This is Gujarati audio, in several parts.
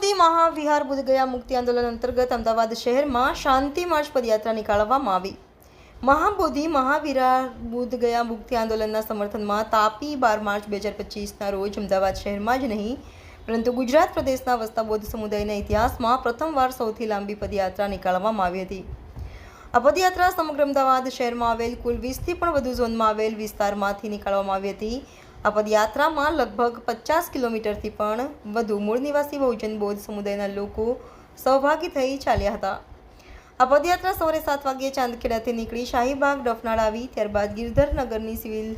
મહાબોધિ મહાવિહાર બુદ્ધગયા મુક્તિ આંદોલન અંતર્ગત અમદાવાદ શહેરમાં શાંતિ માર્ચ પદયાત્રા નીકાળવામાં આવી. મહાબોધિ મહાવિહાર બુદ્ધગયા મુક્તિ આંદોલનના સમર્થનમાં તાપી બાર માર્ચ બે હજાર પચીસના રોજ અમદાવાદ શહેરમાં જ નહીં, પરંતુ ગુજરાત પ્રદેશના વસતા બૌદ્ધ સમુદાયના ઇતિહાસમાં પ્રથમવાર સૌથી લાંબી પદયાત્રા નીકાળવામાં આવી હતી. આ પદયાત્રા સમગ્ર અમદાવાદ શહેરમાં આવેલ કુલ વીસથી પણ વધુ ઝોનમાં આવેલ વિસ્તારમાંથી નીકાળવામાં આવી હતી. આ પદયાત્રામાં લગભગ પચાસ કિલોમીટરથી પણ વધુ મૂળ નિવાસી બહુજન બૌદ્ધ સમુદાયના લોકો સહભાગી થઈ ચાલ્યા હતા. આ પદયાત્રા સવારે સાત વાગ્યે ચાંદખેડાથી નીકળી શાહીબાગ ડફનાળ આવી, ત્યારબાદ ગિરધરનગરની સિવિલ,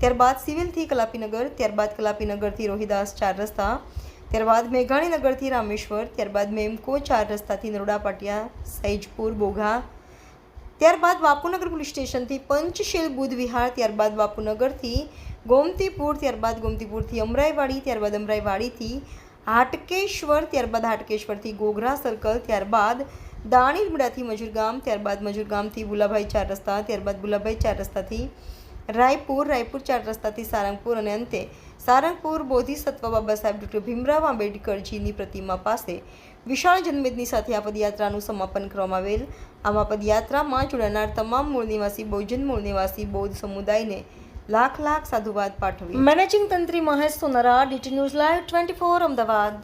ત્યારબાદ સિવિલથી કલાપીનગર, ત્યારબાદ કલાપીનગરથી રોહિદાસ ચાર રસ્તા, ત્યારબાદ મેઘાણીનગરથી રામેશ્વર, ત્યારબાદ મેમકો ચાર રસ્તાથી નરોડા પાટિયા, સૈજપુર, બોઘા ત્યારબાદ બાપુનગર પોલીસ સ્ટેશનથી પંચશીલ બુદ્ધ વિહાર ત્યારબાદ બાપુનગરથી ગોમતીપુર, ત્યારબાદ ગોમતીપુરથી અમરાઈવાડી, ત્યારબાદ અમરાઈવાડીથી હાટકેશ્વર, ત્યારબાદ હાટકેશ્વરથી ગોગરા સર્કલ ત્યારબાદ દાણીલમડાથી મજૂર ગામ ત્યારબાદ મજૂરગામથી બુલાભાઈ ચાર રસ્તા, ત્યારબાદ બુલાભાઈ ચાર રસ્તાથી રાયપુર રાયપુર ચાર રસ્તાથી સારંગપુર અને અંતે સારંગપુર બોધિસત્વ બાબા સાહેબ ડૉક્ટર ભીમરાવ આંબેડકરજીની પ્રતિમા પાસે વિશાળ જનમેદની સાથે આ પદયાત્રાનું સમાપન કરવામાં આવેલ. આમાં પદયાત્રામાં જોડાનાર તમામ મૂળ નિવાસી, બહુજન મૂળ નિવાસી, બૌદ્ધ સમુદાયને લાખ લાખ સાધુવાદ પાઠવી managing તંત્રી Mahesh Sonara, DT news live twenty four, Ahmedabad.